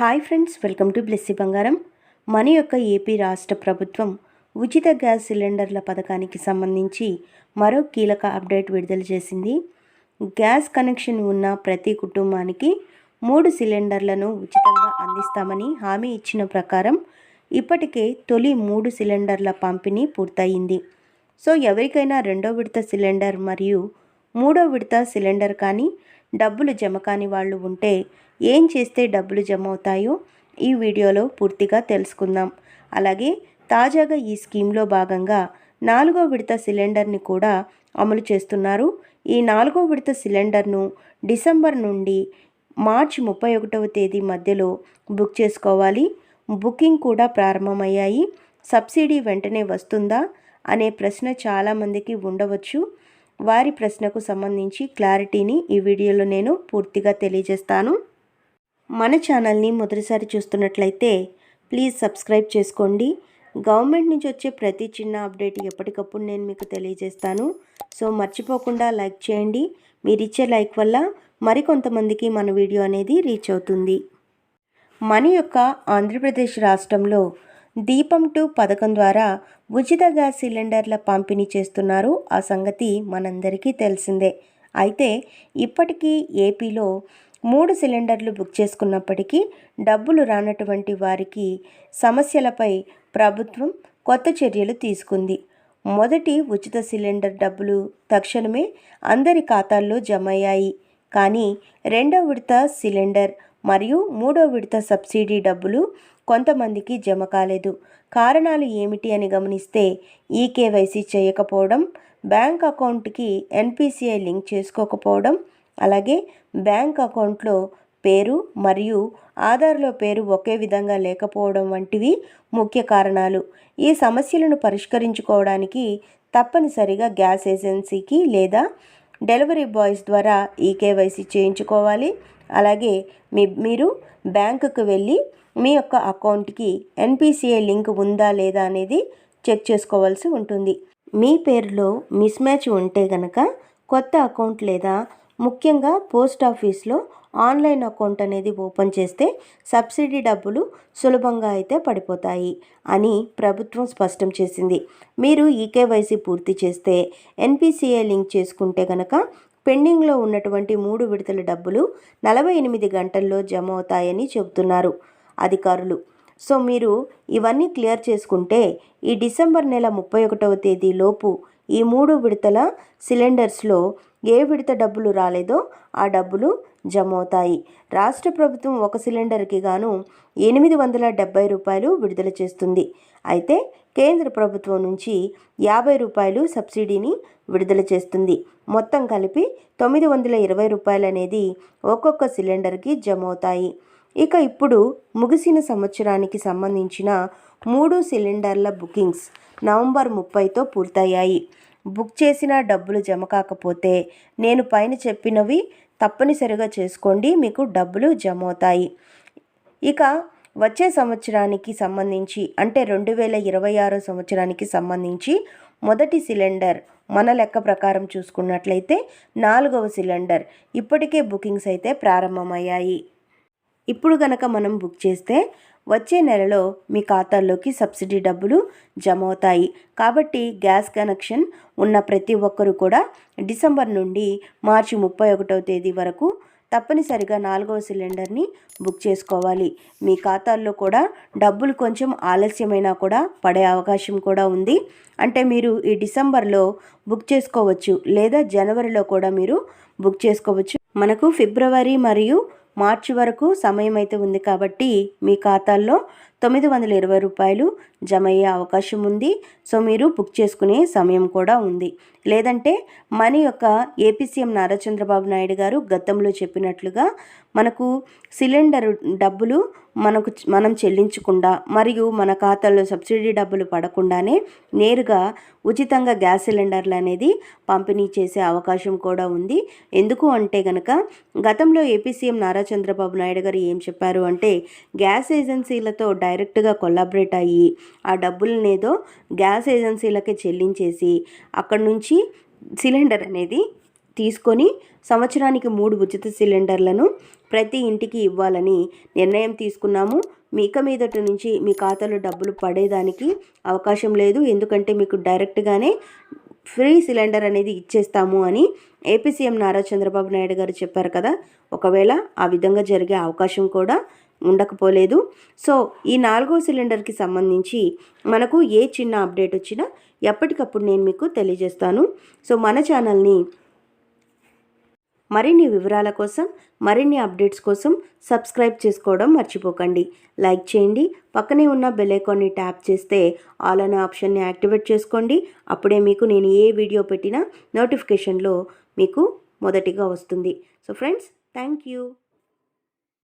Hi friends welcome to Blessy Bangaram. మన యొక్క AP రాష్ట్ర ప్రభుత్వం ఉచిత గ్యాస్ సిలిండర్ల పథకానికి సంబంధించి మరో కీలక అప్డేట్ విడుదల చేసింది. గ్యాస్ కనెక్షన్ ఉన్న ప్రతి కుటుంబానికి మూడు సిలిండర్లను ఉచితంగా అందిస్తామని హామీ ఇచ్చిన ప్రకారం ఇప్పటికే తొలి మూడు సిలిండర్ల పంపిణీ పూర్తయింది. సో ఎవరికైనా రెండో విడత సిలిండర్ మరియు మూడో విడత సిలిండర్ కానీ డబ్బులు జమ కాని వాళ్ళు ఉంటే ఏం చేస్తే డబ్బులు జమ అవుతాయో ఈ వీడియోలో పూర్తిగా తెలుసుకుందాం. అలాగే తాజాగా ఈ స్కీమ్లో భాగంగా నాలుగో విడత సిలిండర్ని కూడా అమలు చేస్తున్నారు. ఈ నాలుగో విడత సిలిండర్ను డిసెంబర్ నుండి మార్చి ముప్పై ఒకటవ తేదీ మధ్యలో బుక్ చేసుకోవాలి. బుకింగ్ కూడా ప్రారంభమయ్యాయి. సబ్సిడీ వెంటనే వస్తుందా అనే ప్రశ్న చాలామందికి ఉండవచ్చు. వారి ప్రశ్నకు సంబంధించి క్లారిటీని ఈ వీడియోలో నేను పూర్తిగా తెలియజేస్తాను. మన ఛానల్ని మొదటిసారి చూస్తున్నట్లయితే ప్లీజ్ సబ్స్క్రైబ్ చేసుకోండి. గవర్నమెంట్ నుంచి వచ్చే ప్రతి చిన్న అప్డేట్ ఎప్పటికప్పుడు నేను మీకు తెలియజేస్తాను. సో మర్చిపోకుండా లైక్ చేయండి. మీరు ఇచ్చే లైక్ వల్ల మరికొంతమందికి మన వీడియో అనేది రీచ్ అవుతుంది. మన యొక్క ఆంధ్రప్రదేశ్ రాష్ట్రంలో దీపం టూ పథకం ద్వారా ఉచిత గ్యాస్ సిలిండర్ల పంపిణీ చేస్తున్నారు. ఆ సంగతి మనందరికీ తెలిసిందే. అయితే ఇప్పటికీ ఏపీలో మూడు సిలిండర్లు బుక్ చేసుకున్నప్పటికీ డబ్బులు రానటువంటి వారికి సమస్యలపై ప్రభుత్వం కొత్త చర్యలు తీసుకుంది. మొదటి ఉచిత సిలిండర్ డబ్బులు తక్షణమే అందరి ఖాతాల్లో జమ అయ్యాయి కానీ రెండో విడత సిలిండర్ మరియు మూడో విడత సబ్సిడీ డబ్బులు కొంతమందికి జమ కాలేదు. కారణాలు ఏమిటి అని గమనిస్తే ఈకేవైసీ చేయకపోవడం బ్యాంక్ అకౌంట్కి ఎన్పిసిఐ లింక్ చేసుకోకపోవడం అలాగే బ్యాంక్ అకౌంట్లో పేరు మరియు ఆధార్లో పేరు ఒకే విధంగా లేకపోవడం వంటివి ముఖ్య కారణాలు. ఈ సమస్యలను పరిష్కరించుకోవడానికి తప్పనిసరిగా గ్యాస్ ఏజెన్సీకి లేదా డెలివరీ బాయ్స్ ద్వారా ఈ కేవైసీ చేయించుకోవాలి. అలాగే మీ మీరు బ్యాంకుకు వెళ్ళి మీ యొక్క అకౌంట్కి ఎన్పిసిఐ లింక్ ఉందా లేదా అనేది చెక్ చేసుకోవాల్సి ఉంటుంది. మీ పేరులో మిస్ మ్యాచ్ ఉంటే గనక కొత్త అకౌంట్ లేదా ముఖ్యంగా పోస్ట్ ఆఫీస్లో ఆన్లైన్ అకౌంట్ అనేది ఓపెన్ చేస్తే సబ్సిడీ డబ్బులు సులభంగా అయితే పడిపోతాయి అని ప్రభుత్వం స్పష్టం చేసింది. మీరు ఈకేవైసీ పూర్తి చేస్తే ఎన్పిసిఐ లింక్ చేసుకుంటే గనక పెండింగ్లో ఉన్నటువంటి మూడు విడతల డబ్బులు నలభై ఎనిమిది గంటల్లో జమ అవుతాయని చెబుతున్నారు అధికారులు. సో మీరు ఇవన్నీ క్లియర్ చేసుకుంటే ఈ డిసెంబర్ నెల ముప్పై ఒకటవ తేదీలోపు ఈ మూడు విడతల సిలిండర్స్లో ఏ విడత డబ్బులు రాలేదో ఆ డబ్బులు జమ అవుతాయి రాష్ట్ర ప్రభుత్వం ఒక సిలిండర్కి గాను ఎనిమిది వందల డెబ్బై రూపాయలు విడుదల చేస్తుంది. అయితే కేంద్ర ప్రభుత్వం నుంచి యాభై రూపాయలు సబ్సిడీని విడుదల చేస్తుంది. మొత్తం కలిపి తొమ్మిది వందల ఇరవై రూపాయలు అనేది ఒక్కొక్క సిలిండర్కి జమ అవుతాయి ఇక ఇప్పుడు ముగిసిన సంవత్సరానికి సంబంధించిన మూడు సిలిండర్ల బుకింగ్స్ నవంబర్ ముప్పైతో పూర్తయ్యాయి. బుక్ చేసిన డబ్బులు జమ కాకపోతే నేను పైన చెప్పినవి తప్పనిసరిగా చేసుకోండి మీకు డబ్బులు జమ అవుతాయి ఇక వచ్చే సంవత్సరానికి సంబంధించి అంటే రెండు వేల ఇరవై ఆరో సంవత్సరానికి సంబంధించి మొదటి సిలిండర్ మన లెక్క ప్రకారం చూసుకున్నట్లయితే నాలుగవ సిలిండర్ ఇప్పటికే బుకింగ్స్ అయితే ప్రారంభమయ్యాయి. ఇప్పుడు గనక మనం బుక్ చేస్తే వచ్చే నెలలో మీ ఖాతాల్లోకి సబ్సిడీ డబ్బులు జమ అవుతాయి కాబట్టి గ్యాస్ కనెక్షన్ ఉన్న ప్రతి ఒక్కరూ కూడా డిసెంబర్ నుండి మార్చి ముప్పై ఒకటవ తేదీ వరకు తప్పనిసరిగా నాలుగవ సిలిండర్ని బుక్ చేసుకోవాలి. మీ ఖాతాల్లో కూడా డబ్బులు కొంచెం ఆలస్యమైనా కూడా పడే అవకాశం కూడా ఉంది. అంటే మీరు ఈ డిసెంబర్లో బుక్ చేసుకోవచ్చు. లేదా జనవరిలో కూడా మీరు బుక్ చేసుకోవచ్చు. మనకు ఫిబ్రవరి మరియు మార్చి వరకు సమయం అయితే ఉంది కాబట్టి మీ ఖాతాల్లో తొమ్మిది వందల ఇరవై రూపాయలు జమ అయ్యే అవకాశం ఉంది. సో మీరు బుక్ చేసుకునే సమయం కూడా ఉంది. లేదంటే మన యొక్క ఏపీ సీఎం నారా చంద్రబాబు నాయుడు గారు గతంలో చెప్పినట్లుగా మనకు సిలిండర్ డబ్బులు మనకు మనం చెల్లించకుండా మరియు మన ఖాతాలో సబ్సిడీ డబ్బులు పడకుండానే నేరుగా ఉచితంగా గ్యాస్ సిలిండర్లు అనేది పంపిణీ చేసే అవకాశం కూడా ఉంది. ఎందుకు అంటే గనక గతంలో ఏపీ సీఎం నారా చంద్రబాబు నాయుడు గారు ఏం చెప్పారు అంటే గ్యాస్ ఏజెన్సీలతో డైరెక్ట్గా కొలాబరేట్ అయ్యి ఆ డబ్బులనేదో గ్యాస్ ఏజెన్సీలకే చెల్లించేసి అక్కడ నుంచి సిలిండర్ అనేది తీసుకొని సంవత్సరానికి మూడు ఉచిత సిలిండర్లను ప్రతి ఇంటికి ఇవ్వాలని నిర్ణయం తీసుకున్నాము. మీక మీదట నుంచి మీ ఖాతాలో డబ్బులు పడేదానికి అవకాశం లేదు. ఎందుకంటే మీకు డైరెక్ట్గానే ఫ్రీ సిలిండర్ అనేది ఇచ్చేస్తాము అని ఏపీ సీఎం నారా చంద్రబాబు నాయుడు గారు చెప్పారు కదా. ఒకవేళ ఆ విధంగా జరిగే అవకాశం కూడా ఉండకపోలేదు. సో ఈ నాలుగో సిలిండర్కి సంబంధించి మనకు ఏ చిన్న అప్డేట్ వచ్చినా ఎప్పటికప్పుడు నేను మీకు తెలియజేస్తాను. సో మన ఛానల్ని మరిన్ని వివరాల కోసం మరిన్ని అప్డేట్స్ కోసం సబ్స్క్రైబ్ చేసుకోవడం మర్చిపోకండి. లైక్ చేయండి పక్కనే ఉన్న బెల్ ఐకాన్ని ట్యాప్ చేస్తే ఆల్ అనే ఆప్షన్ని యాక్టివేట్ చేసుకోండి. అప్పుడే మీకు నేను ఏ వీడియో పెట్టినా నోటిఫికేషన్లో మీకు మొదటిగా వస్తుంది. So friends thank you.